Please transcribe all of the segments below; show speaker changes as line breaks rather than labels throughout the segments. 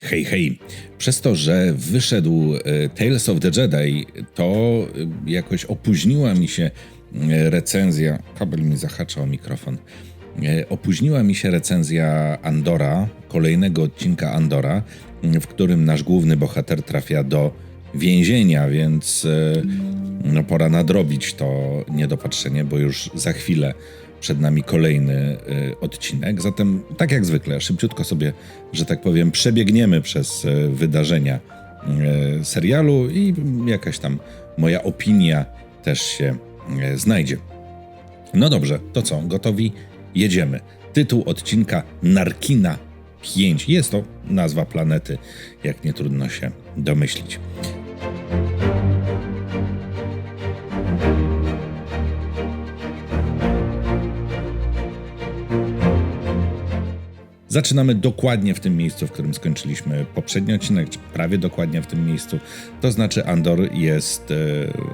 Hej, hej. Przez to, że wyszedł e, Tales of the Jedi, to e, jakoś opóźniła mi się e, recenzja. Kabel mi zahacza o mikrofon. Opóźniła mi się recenzja Andora, kolejnego odcinka Andora, w którym nasz główny bohater trafia do więzienia, więc no, pora nadrobić to niedopatrzenie, bo już za chwilę przed nami kolejny y, odcinek. Zatem, tak jak zwykle, szybciutko sobie, że tak powiem, przebiegniemy przez y, wydarzenia y, serialu i jakaś tam moja opinia też się y, znajdzie. No dobrze, to co? Gotowi? Jedziemy. Tytuł odcinka Narkina 5. Jest to nazwa planety, jak nie trudno się domyślić. Zaczynamy dokładnie w tym miejscu, w którym skończyliśmy poprzedni odcinek, czy prawie dokładnie w tym miejscu. To znaczy, Andor jest e,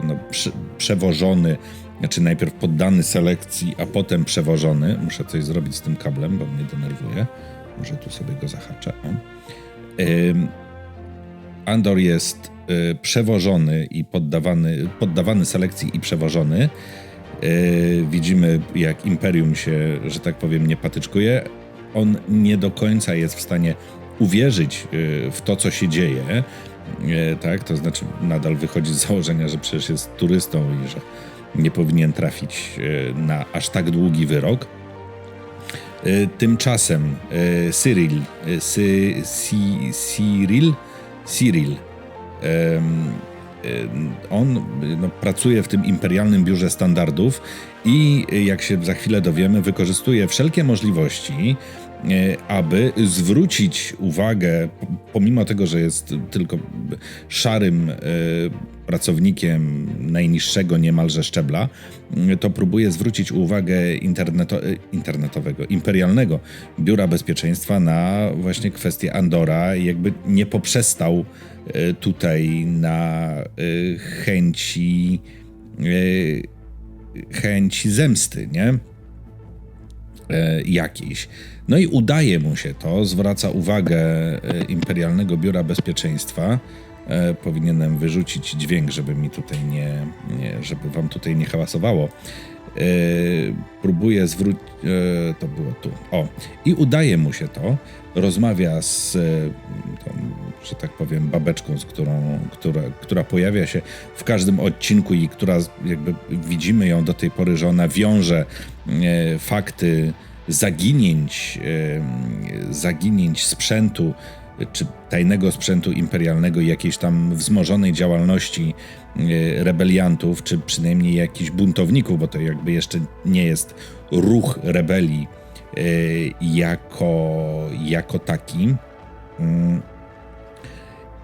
no, prze, przewożony, znaczy najpierw poddany selekcji, a potem przewożony. Muszę coś zrobić z tym kablem, bo mnie denerwuje. Może tu sobie go zahaczę. Andor jest y, przewożony i poddawany, poddawany selekcji i przewożony. Y, widzimy, jak Imperium się, że tak powiem, nie patyczkuje. On nie do końca jest w stanie uwierzyć y, w to, co się dzieje. Y, tak, to znaczy nadal wychodzi z założenia, że przecież jest turystą i że nie powinien trafić y, na aż tak długi wyrok. Tymczasem Cyril, y, Sy, Sy, Cyril, Cyril, on no, pracuje w tym imperialnym biurze standardów i jak się za chwilę dowiemy, wykorzystuje wszelkie możliwości, aby zwrócić uwagę, pomimo tego, że jest tylko szarym y, pracownikiem najniższego niemalże szczebla, y, to próbuje zwrócić uwagę interneto, internetowego, imperialnego biura bezpieczeństwa na właśnie kwestię Andora i jakby nie poprzestał tutaj na chęci chęci zemsty, nie? E, jakiejś. No i udaje mu się to, zwraca uwagę e, Imperialnego Biura Bezpieczeństwa. E, powinienem wyrzucić dźwięk, żeby mi tutaj nie, nie żeby wam tutaj nie hałasowało. E, zwrócić, e, to było tu, o, i udaje mu się to, rozmawia z e, tą, że tak powiem, babeczką, z którą, która, która pojawia się w każdym odcinku i która jakby widzimy ją do tej pory, że ona wiąże e, fakty zaginięć, e, zaginięć sprzętu, czy tajnego sprzętu imperialnego i jakiejś tam wzmożonej działalności e, rebeliantów, czy przynajmniej jakichś buntowników, bo to jakby jeszcze nie jest ruch rebelii e, jako, jako taki. Mm.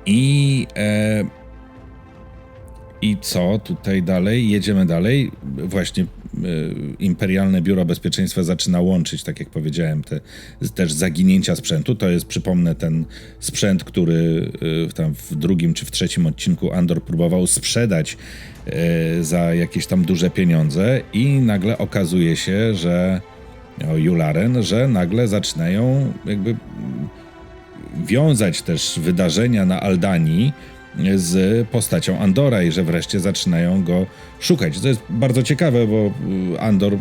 I, e, I co tutaj dalej? Jedziemy dalej. Właśnie Imperialne Biuro Bezpieczeństwa zaczyna łączyć, tak jak powiedziałem, te też zaginięcia sprzętu. To jest, przypomnę, ten sprzęt, który e, tam w drugim czy w trzecim odcinku Andor próbował sprzedać e, za jakieś tam duże pieniądze i nagle okazuje się, że o Jularen, że nagle zaczynają jakby wiązać też wydarzenia na Aldanii z postacią Andora i że wreszcie zaczynają go szukać. To jest bardzo ciekawe, bo y, Andor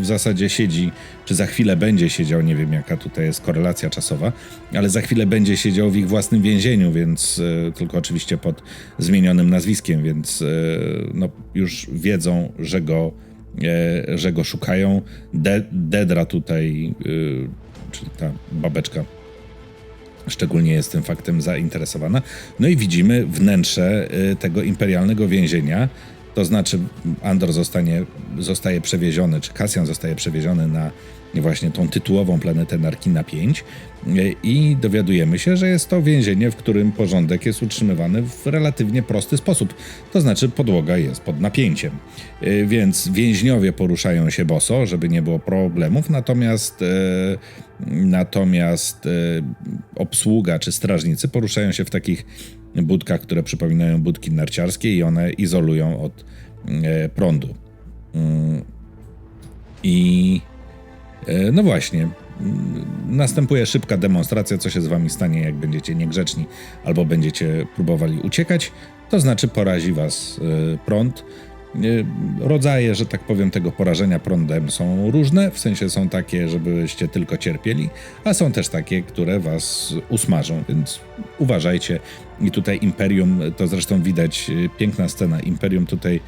w zasadzie siedzi, czy za chwilę będzie siedział, nie wiem jaka tutaj jest korelacja czasowa, ale za chwilę będzie siedział w ich własnym więzieniu, więc y, tylko oczywiście pod zmienionym nazwiskiem, więc y, no, już wiedzą, że go, że go szukają. De Dedra tutaj, czyli ta babeczka szczególnie jest tym faktem zainteresowana. No i widzimy wnętrze y, tego imperialnego więzienia. To znaczy, Andor zostanie, zostaje przewieziony, czy Kasjan zostaje przewieziony na właśnie tą tytułową planetę Narkina 5 y, i dowiadujemy się, że jest to więzienie, w którym porządek jest utrzymywany w relatywnie prosty sposób. To znaczy, podłoga jest pod napięciem. Y, Więc więźniowie poruszają się boso, żeby nie było problemów, natomiast, e, natomiast e, obsługa czy strażnicy poruszają się w takich budkach, które przypominają budki narciarskie i one izolują od e, prądu. Mm. I e, no właśnie, mm, następuje szybka demonstracja, co się z wami stanie, jak będziecie niegrzeczni albo będziecie próbowali uciekać. To znaczy porazi was y, prąd. Y, Rodzaje, że tak powiem, tego porażenia prądem są różne, w sensie są takie, żebyście tylko cierpieli, a są też takie, które was usmażą, więc uważajcie. I tutaj Imperium, to zresztą widać, piękna scena, Imperium tutaj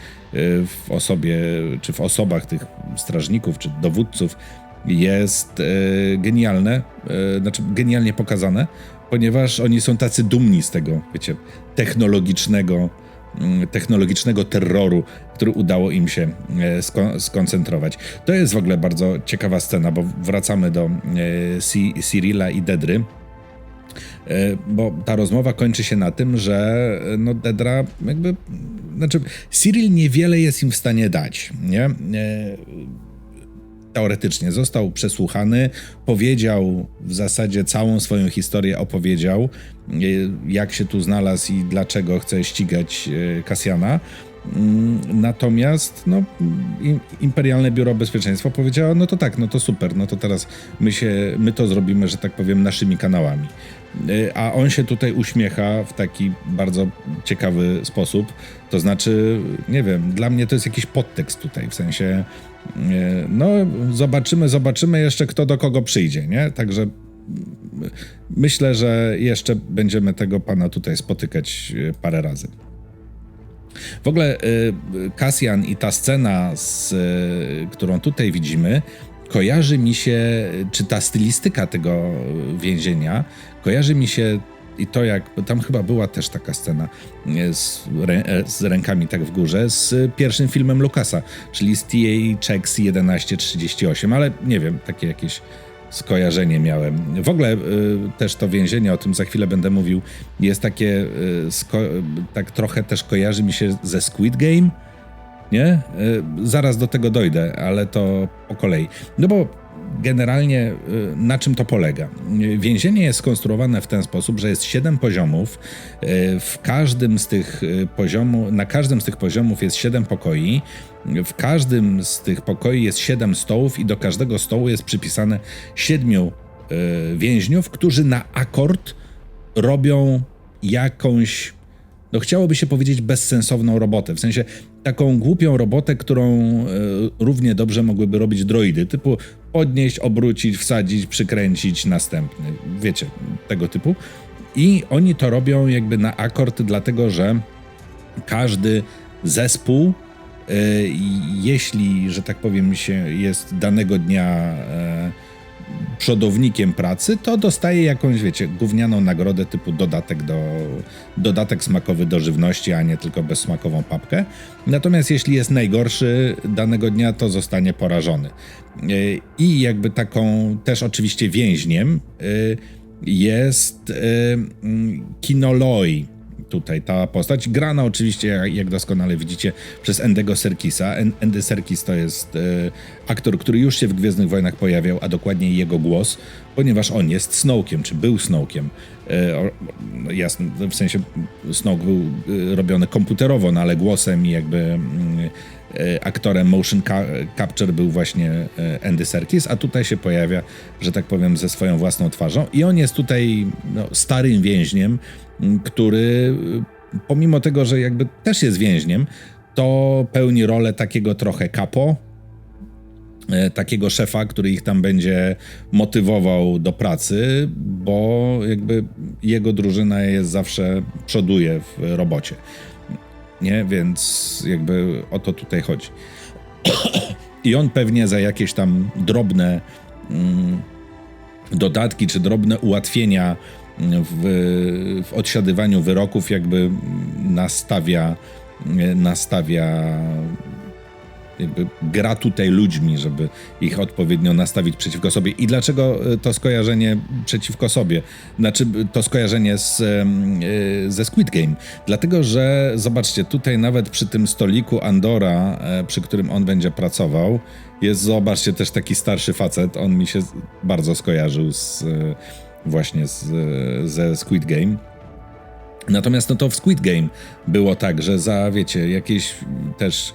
w osobie, czy w osobach tych strażników, czy dowódców jest y, genialne, y, znaczy genialnie pokazane, ponieważ oni są tacy dumni z tego, wiecie, technologicznego mm, technologicznego terroru, który udało im się e, sko- skoncentrować. To jest w ogóle bardzo ciekawa scena, bo wracamy do e, Cyrilla i Dedry. E, Bo ta rozmowa kończy się na tym, że e, no Dedra jakby, znaczy Cyril niewiele jest im w stanie dać, nie? E, teoretycznie został przesłuchany, powiedział w zasadzie całą swoją historię, opowiedział, e, jak się tu znalazł i dlaczego chce ścigać Kasjana. Mm, Natomiast no, im- Imperialne Biuro Bezpieczeństwa powiedziało, no to tak, no to super, no to teraz my, się, my to zrobimy, że tak powiem, naszymi kanałami. Y, A on się tutaj uśmiecha w taki bardzo ciekawy sposób. To znaczy, nie wiem, dla mnie to jest jakiś podtekst tutaj, w sensie, y, no zobaczymy, zobaczymy jeszcze kto do kogo przyjdzie, nie? Także y, myślę, że jeszcze będziemy tego pana tutaj spotykać y, parę razy. W ogóle y, Kasjan i ta scena, z, którą tutaj widzimy, kojarzy mi się, czy ta stylistyka tego więzienia, kojarzy mi się i to jak, tam chyba była też taka scena y, z, e, z rękami tak w górze, z pierwszym filmem Lucasa, czyli z TA Checks 1138, ale nie wiem, takie jakieś skojarzenie miałem. W ogóle y, też to więzienie, o tym za chwilę będę mówił, jest takie, y, tak trochę też kojarzy mi się ze Squid Game, nie? Y, zaraz do tego dojdę, ale to po kolei. No bo generalnie y, na czym to polega? Więzienie jest skonstruowane w ten sposób, że jest siedem poziomów. y, W każdym z tych y, poziomu, na każdym z tych poziomów jest siedem pokoi. W każdym z tych pokoi jest siedem stołów i do każdego stołu jest przypisane siedmiu y, więźniów, którzy na akord robią jakąś no chciałoby się powiedzieć bezsensowną robotę, w sensie taką głupią robotę, którą e, równie dobrze mogłyby robić droidy, typu podnieść, obrócić, wsadzić, przykręcić, następny, wiecie, tego typu. I oni to robią jakby na akord, dlatego że każdy zespół, e, jeśli, że tak powiem, się jest danego dnia e, przodownikiem pracy, to dostaje jakąś, wiecie, gównianą nagrodę typu dodatek do dodatek smakowy do żywności, a nie tylko bezsmakową papkę. Natomiast jeśli jest najgorszy danego dnia, to zostanie porażony. Yy, I jakby taką też oczywiście więźniem yy, jest yy, mm, Kinoloi, tutaj ta postać. Grana oczywiście, jak, doskonale widzicie, przez Endego Serkisa. En, Endy Serkis to jest e, aktor, który już się w Gwiezdnych Wojnach pojawiał, a dokładniej jego głos, ponieważ on jest Snowkiem, czy był Snowkiem. E, jasne, w sensie Snoke był e, robiony komputerowo, no ale głosem i jakby mm, aktorem motion ca capture był właśnie e, Andy Serkis, a tutaj się pojawia, że tak powiem, ze swoją własną twarzą i on jest tutaj no, starym więźniem, który y, pomimo tego, że jakby też jest więźniem, to pełni rolę takiego trochę kapo, e, takiego szefa, który ich tam będzie motywował do pracy, bo jakby jego drużyna jest zawsze przoduje w robocie. Nie, więc jakby o to tutaj chodzi. I on pewnie za jakieś tam drobne mm, dodatki czy drobne ułatwienia w, w odsiadywaniu wyroków jakby nastawia, nastawia gra tutaj ludźmi, żeby ich odpowiednio nastawić przeciwko sobie. I dlaczego e, to skojarzenie przeciwko sobie? Znaczy to skojarzenie z, em, e, ze Squid Game. Dlatego, że zobaczcie, tutaj nawet przy tym stoliku Andora, e, przy którym on będzie pracował, jest, zobaczcie, też taki starszy facet. On mi się bardzo skojarzył z, e, właśnie z, e, ze Squid Game. Natomiast no to w Squid Game było tak, że za, wiecie, jakieś też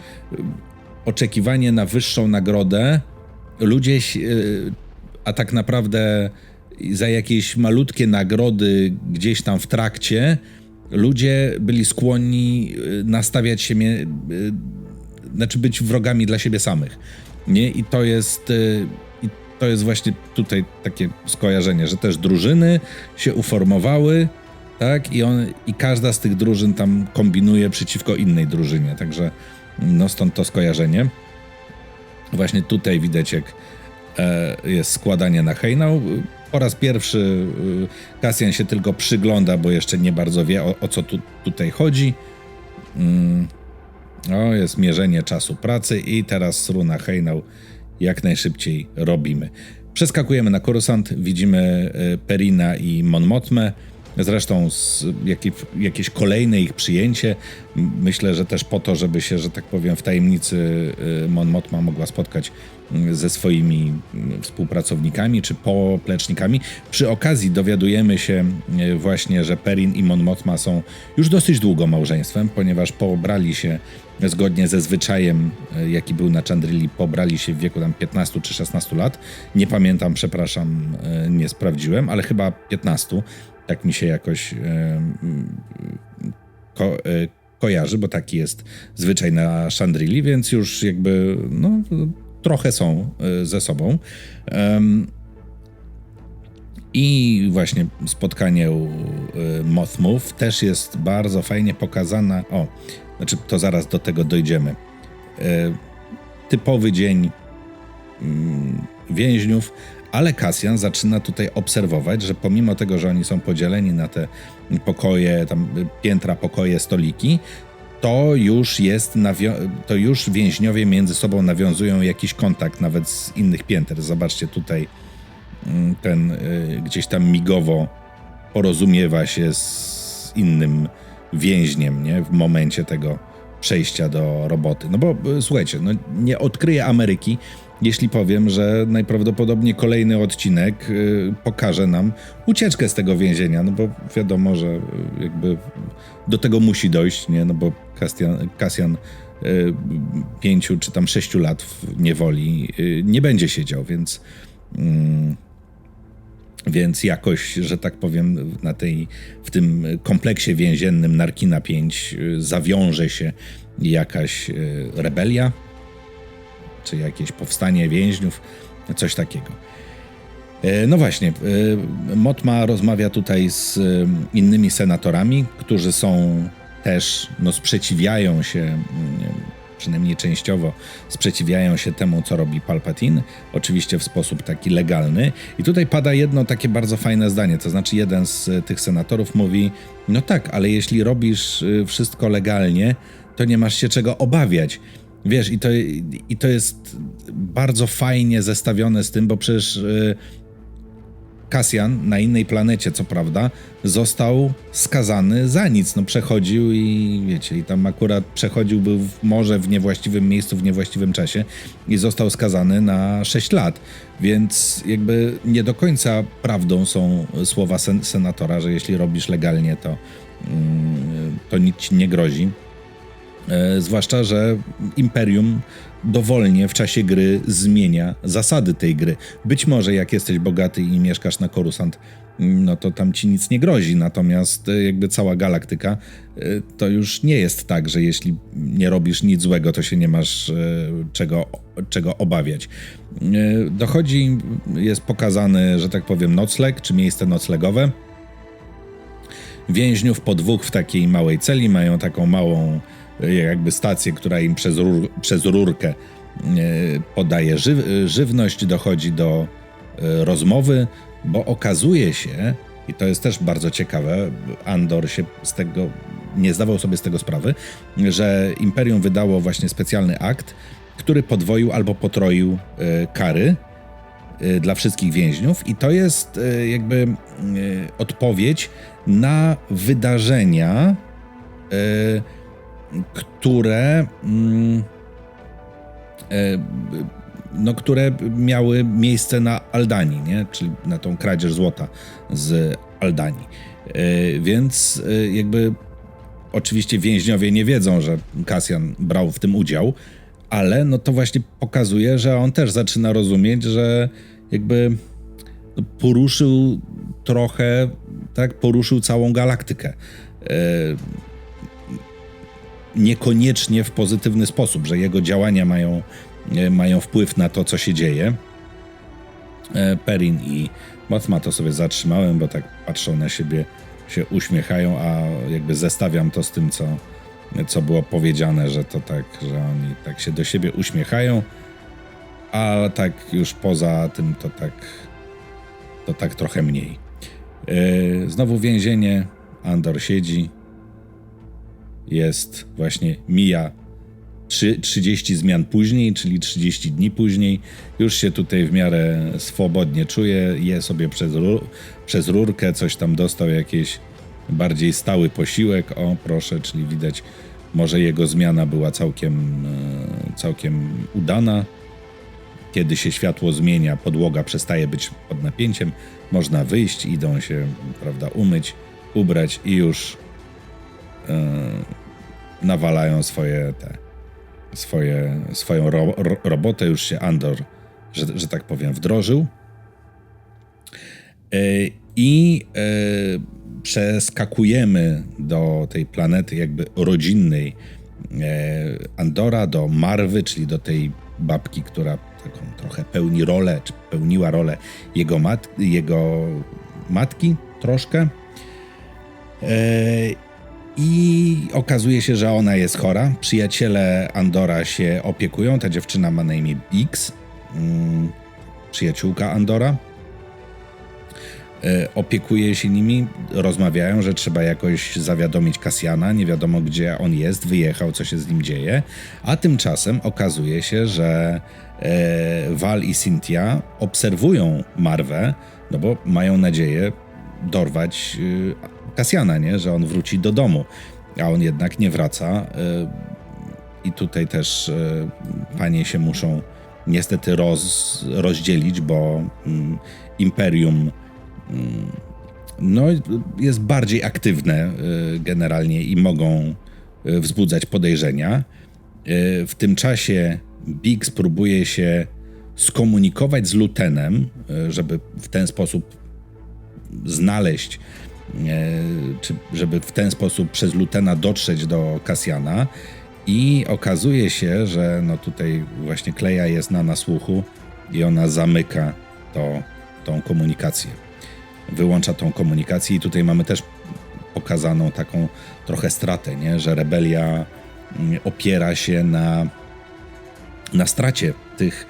oczekiwanie na wyższą nagrodę ludzie, y, a tak naprawdę za jakieś malutkie nagrody gdzieś tam w trakcie ludzie byli skłonni y, nastawiać się, y, znaczy być wrogami dla siebie samych. Nie? I to jest. to jest właśnie tutaj takie skojarzenie, że też drużyny się uformowały, tak? I, on, I każda z tych drużyn tam kombinuje przeciwko innej drużynie. Także no stąd to skojarzenie. Właśnie tutaj widać, jak e, jest składanie na hejnał. Po raz pierwszy Kasjan się tylko przygląda, bo jeszcze nie bardzo wie, o, o co tu, tutaj chodzi. Mm. O, jest mierzenie czasu pracy i teraz runa hejnał jak najszybciej robimy. Przeskakujemy na Korusant, widzimy e, Perina i Mon Mothmę. Zresztą z, jakie, jakieś kolejne ich przyjęcie. Myślę, że też po to, żeby się, że tak powiem, w tajemnicy y, Mon Mothma mogła spotkać ze swoimi współpracownikami czy poplecznikami. Przy okazji dowiadujemy się właśnie, że Perin i Mon Mothma są już dosyć długo małżeństwem, ponieważ pobrali się zgodnie ze zwyczajem, y, jaki był na Chandrili, pobrali się w wieku tam 15 czy 16 lat. Nie pamiętam, przepraszam, y, nie sprawdziłem, ale chyba 15 tak mi się jakoś ko, e, kojarzy, bo taki jest zwyczaj na Chandrili, więc już jakby no, trochę są e, ze sobą. I właśnie spotkanie u e, Mothmove też jest bardzo fajnie pokazane. O, znaczy to zaraz do tego dojdziemy. Typowy dzień mm, więźniów, ale Kasjan zaczyna tutaj obserwować, że pomimo tego, że oni są podzieleni na te pokoje, tam piętra, pokoje, stoliki, to już jest, to już więźniowie między sobą nawiązują jakiś kontakt nawet z innych pięter. Zobaczcie tutaj mm, ten y, gdzieś tam migowo porozumiewa się z innym więźniem, nie? W momencie tego przejścia do roboty. No bo y, słuchajcie, no nie odkryję Ameryki, jeśli powiem, że najprawdopodobniej kolejny odcinek y, pokaże nam ucieczkę z tego więzienia, no bo wiadomo, że y, jakby do tego musi dojść, nie? No bo Kasjan, Kasjan y, pięciu czy tam sześciu lat w niewoli nie będzie siedział, więc mm, więc jakoś, że tak powiem, na tej, w tym kompleksie więziennym Narkina 5 y, zawiąże się jakaś rebelia, czy jakieś powstanie więźniów, coś takiego. E, No właśnie, e, Motma rozmawia tutaj z e, innymi senatorami, którzy są też, no sprzeciwiają się, mm, przynajmniej częściowo sprzeciwiają się temu, co robi Palpatine, oczywiście w sposób taki legalny. I tutaj pada jedno takie bardzo fajne zdanie, to znaczy jeden z tych senatorów mówi, no tak, ale jeśli robisz wszystko legalnie, to nie masz się czego obawiać. Wiesz, i to, i to jest bardzo fajnie zestawione z tym, bo przecież y, Kasjan na innej planecie, co prawda, został skazany za nic. No przechodził i wiecie, i tam akurat przechodził, był w, może w niewłaściwym miejscu, w niewłaściwym czasie i został skazany na 6 lat. Więc jakby nie do końca prawdą są słowa sen senatora, że jeśli robisz legalnie, to, mm, to nic ci nie grozi. E, zwłaszcza, że Imperium dowolnie w czasie gry zmienia zasady tej gry. Być może jak jesteś bogaty i mieszkasz na Korusant, mm, no to tam ci nic nie grozi, natomiast e, jakby cała galaktyka e, to już nie jest tak, że jeśli nie robisz nic złego, to się nie masz czego, czego obawiać. Dochodzi, jest pokazany, że tak powiem, nocleg, czy miejsce noclegowe. Więźniów po dwóch w takiej małej celi mają taką małą jakby stację, która im przez, rur, przez rurkę e, podaje ży, żywność, dochodzi do e, rozmowy, bo okazuje się, i to jest też bardzo ciekawe, Andor się z tego nie zdawał sobie z tego sprawy, że Imperium wydało właśnie specjalny akt, który podwoił albo potroił e, kary dla wszystkich więźniów i to jest jakby odpowiedź na wydarzenia, które mm, y, no, które miały miejsce na Aldanii, nie? czyli na tą kradzież złota z Aldanii. Y, Więc y, jakby oczywiście więźniowie nie wiedzą, że Kasjan brał w tym udział, ale no to właśnie pokazuje, że on też zaczyna rozumieć, że jakby poruszył trochę, tak, poruszył całą galaktykę. E, niekoniecznie w pozytywny sposób, że jego działania mają, e, mają wpływ na to, co się dzieje. E, Perin i Mothma to sobie zatrzymałem, bo tak patrzą na siebie, się uśmiechają, a jakby zestawiam to z tym, co, co było powiedziane, że to tak, że oni tak się do siebie uśmiechają, a tak już poza tym to tak, to tak trochę mniej. Yy, znowu więzienie, Andor siedzi, jest właśnie, mija 3, 30 zmian później, czyli 30 dni później, już się tutaj w miarę swobodnie czuje, je sobie przez, rur, przez rurkę, coś tam dostał, jakiś bardziej stały posiłek, o proszę, czyli widać, może jego zmiana była całkiem, e, całkiem udana. Kiedy się światło zmienia, podłoga przestaje być pod napięciem, można wyjść, idą się, prawda, umyć, ubrać i już nawalają swoje te swoje, swoją ro, ro, robotę, już się Andor, że, że tak powiem, wdrożył. E, I e, przeskakujemy do tej planety jakby rodzinnej Andora, do Marwy, czyli do tej babki, która taką trochę pełni rolę, czy pełniła rolę jego, mat, jego matki troszkę. I okazuje się, że ona jest chora. Przyjaciele Andora się opiekują. Ta dziewczyna ma na imię Bix, mm, przyjaciółka Andora. E, opiekuje się nimi, rozmawiają, że trzeba jakoś zawiadomić Kasjana, nie wiadomo gdzie on jest, wyjechał, co się z nim dzieje. A tymczasem okazuje się, że e, Val i Cynthia obserwują Marwę, no bo mają nadzieję dorwać y, Kasjana, nie? że on wróci do domu, a on jednak nie wraca. Y, I tutaj też y, panie się muszą niestety roz, rozdzielić, bo mm, Imperium mm, no, jest bardziej aktywne y, generalnie i mogą wzbudzać podejrzenia. W tym czasie Biggs próbuje się skomunikować z Lutenem, żeby w ten sposób znaleźć E, czy żeby w ten sposób przez Lutena dotrzeć do Kasjana. I okazuje się, że no tutaj właśnie Kleja jest na nasłuchu i ona zamyka to, tą komunikację. Wyłącza tą komunikację i tutaj mamy też pokazaną taką trochę stratę, nie? że rebelia mm, opiera się na, na stracie tych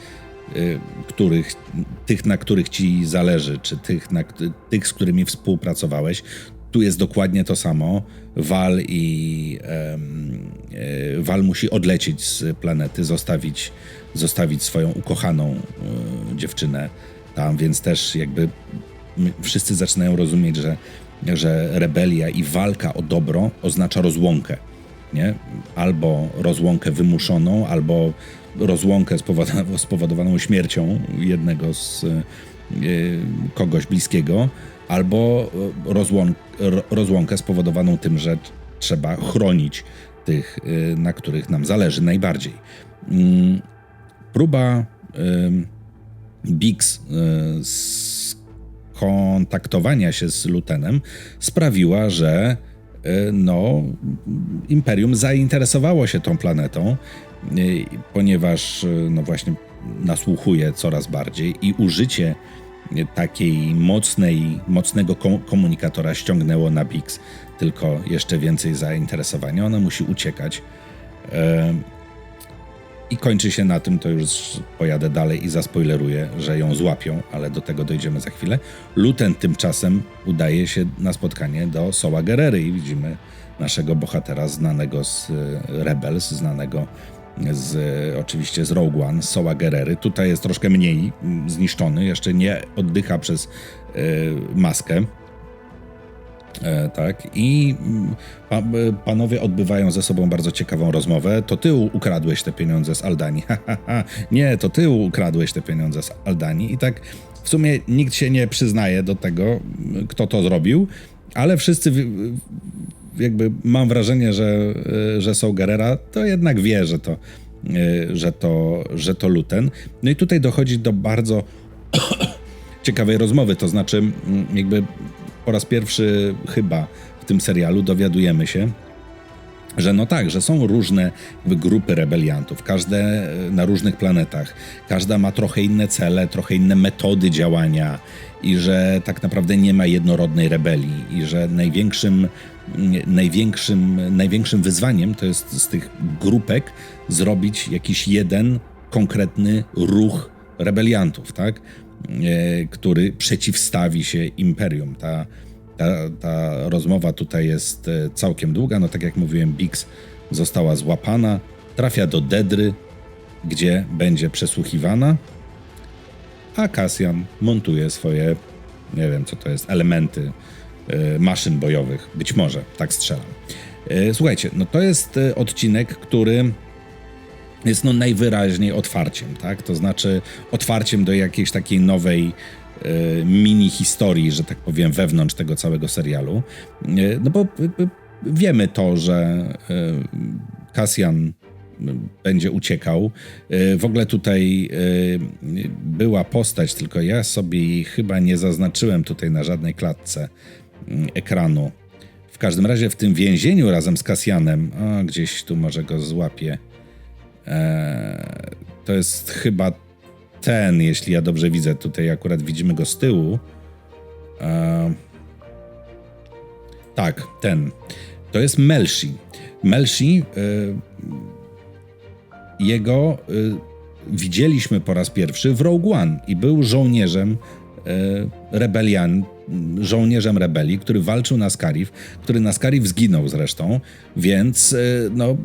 których, tych, na których ci zależy, czy tych, na, tych, z którymi współpracowałeś. Tu jest dokładnie to samo. Wal i um, Wal musi odlecieć z planety, zostawić, zostawić swoją ukochaną um, dziewczynę tam, więc też jakby wszyscy zaczynają rozumieć, że, że rebelia i walka o dobro oznacza rozłąkę. Nie? Albo rozłąkę wymuszoną, albo rozłąkę spowodowaną, śmiercią jednego z e, kogoś bliskiego, albo rozłąk, rozłąkę spowodowaną tym, że trzeba chronić tych, e, na których nam zależy najbardziej. Mm, próba Bix e, skontaktowania się z Lutenem sprawiła, że no, Imperium zainteresowało się tą planetą ponieważ e, no właśnie nasłuchuje coraz bardziej i użycie takiej mocnej, mocnego komunikatora ściągnęło na Bix tylko jeszcze więcej zainteresowania. Ona musi uciekać. E, I kończy się na tym, to już pojadę dalej i zaspoileruję, że ją złapią, ale do tego dojdziemy za chwilę. Luten tymczasem udaje się na spotkanie do Soła Gerery i widzimy naszego bohatera znanego z Rebels, znanego z, oczywiście z Rogue One, Soła Gerery. Tutaj jest troszkę mniej mm, zniszczony, jeszcze nie oddycha przez y, maskę. E, tak, i mm, pa, panowie odbywają ze sobą bardzo ciekawą rozmowę. To ty ukradłeś te pieniądze z Aldani. nie, to ty ukradłeś te pieniądze z Aldani. I tak w sumie nikt się nie przyznaje do tego, kto to zrobił, ale wszyscy jakby mam wrażenie, że, e, że są Gerera, to jednak wie, że to, e, że to, że to Luten. No i tutaj dochodzi do bardzo ciekawej rozmowy. To znaczy, mm, jakby po raz pierwszy chyba w tym serialu dowiadujemy się, że no tak, że są różne grupy rebeliantów, każde e, na różnych planetach, każda ma trochę inne cele, trochę inne metody działania i że tak naprawdę nie ma jednorodnej rebelii i że największym, największym, największym wyzwaniem to jest z tych grupek zrobić jakiś jeden konkretny ruch rebeliantów, tak? E, który przeciwstawi się imperium. Ta ta, ta rozmowa tutaj jest e, całkiem długa. No tak jak mówiłem, Bix została złapana, trafia do Dedry, gdzie będzie przesłuchiwana, a Kasjan montuje swoje, nie wiem co to jest, elementy maszyn bojowych. Być może, tak strzelam. Y, słuchajcie, no to jest y, odcinek, który jest no najwyraźniej otwarciem, tak? To znaczy otwarciem do jakiejś takiej nowej E, mini historii, że tak powiem, wewnątrz tego całego serialu. E, no bo wiemy to, że Kasjan e, będzie uciekał. W ogóle tutaj była postać, tylko ja sobie jej chyba nie zaznaczyłem tutaj na żadnej klatce ekranu. W każdym razie w tym więzieniu razem z Kasjanem, a gdzieś tu może go złapię. To jest chyba ten, jeśli ja dobrze widzę, tutaj akurat widzimy go z tyłu. E, tak, ten. To jest Melshi. Melshi, e, jego e, widzieliśmy po raz pierwszy w Rogue One i był żołnierzem e, rebelian, żołnierzem rebelii, który walczył na Skarif, który na Skarif zginął zresztą, więc e, no,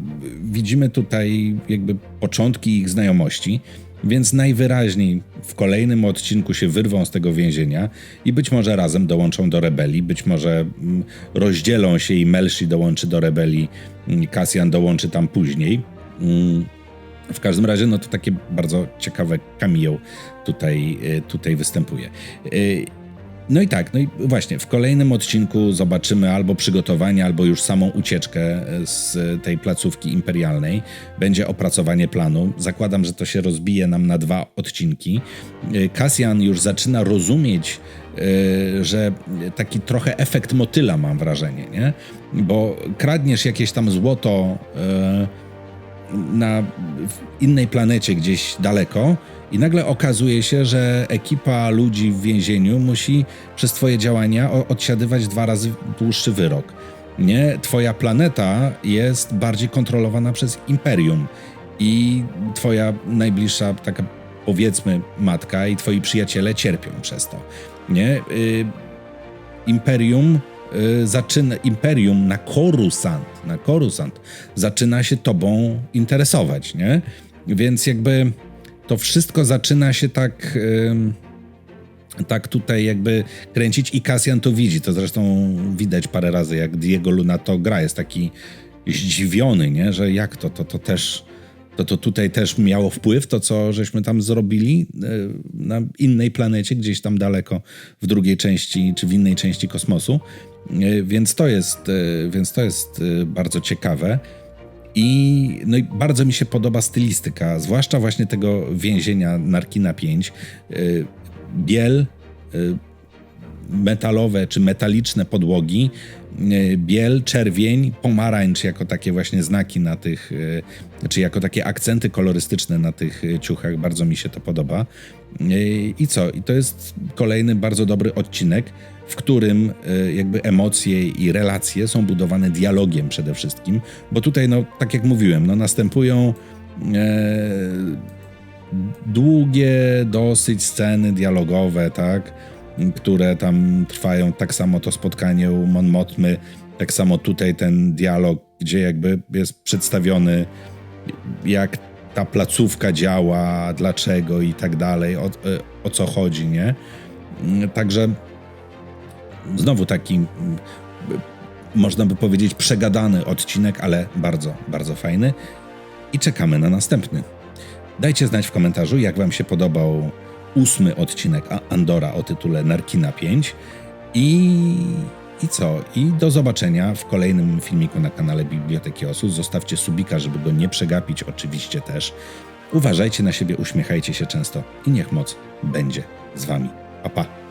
widzimy tutaj jakby początki ich znajomości. Więc najwyraźniej w kolejnym odcinku się wyrwą z tego więzienia i być może razem dołączą do rebelii, być może mm, rozdzielą się i Melshi dołączy do rebelii, Cassian dołączy tam później. Mm, w każdym razie, no to takie bardzo ciekawe cameo tutaj, y, tutaj występuje. No i tak, no i właśnie w kolejnym odcinku zobaczymy albo przygotowanie, albo już samą ucieczkę z tej placówki imperialnej. Będzie opracowanie planu. Zakładam, że to się rozbije nam na dwa odcinki. Cassian już zaczyna rozumieć, e, że taki trochę efekt motyla mam wrażenie, nie? Bo kradniesz jakieś tam złoto e, na innej planecie gdzieś daleko i nagle okazuje się, że ekipa ludzi w więzieniu musi przez twoje działania odsiadywać dwa razy dłuższy wyrok. Nie, twoja planeta jest bardziej kontrolowana przez imperium i twoja najbliższa taka powiedzmy matka i twoi przyjaciele cierpią przez to. Nie? Y, imperium y, zaczyna imperium na Korusant, na Korusant zaczyna się tobą interesować, nie? Więc jakby to wszystko zaczyna się tak. tak tutaj jakby kręcić i Cassian to widzi. To zresztą widać parę razy, jak Diego Luna to gra. Jest taki zdziwiony, nie? że jak to, to, to też, to, to tutaj też miało wpływ, to co żeśmy tam zrobili e, na innej planecie, gdzieś tam daleko w drugiej części, czy w innej części kosmosu. E, więc to jest, e, więc to jest bardzo ciekawe. I, no i bardzo mi się podoba stylistyka, zwłaszcza właśnie tego więzienia Narkina 5. Y, biel, y, metalowe czy metaliczne podłogi, y, biel, czerwień, pomarańcz jako takie właśnie znaki na tych, czy jako takie akcenty kolorystyczne na tych ciuchach. Bardzo mi się to podoba. I co? I to jest kolejny bardzo dobry odcinek w którym e, jakby emocje i relacje są budowane dialogiem przede wszystkim, bo tutaj, no, tak jak mówiłem, no, następują e, długie dosyć sceny dialogowe, tak, które tam trwają, tak samo to spotkanie u Mon Motmy, tak samo tutaj ten dialog, gdzie jakby jest przedstawiony jak ta placówka działa, dlaczego i tak dalej, o, e, o co chodzi, nie? Także Znowu taki, mm, można by powiedzieć, przegadany odcinek, ale bardzo, bardzo fajny. I czekamy na następny. Dajcie znać w komentarzu, jak Wam się podobał ósmy odcinek Andora o tytule Narkina 5. I, I co? I do zobaczenia w kolejnym filmiku na kanale Biblioteki Osus. Zostawcie subika, żeby go nie przegapić, oczywiście też. Uważajcie na siebie, uśmiechajcie się często i niech moc będzie z Wami. Pa.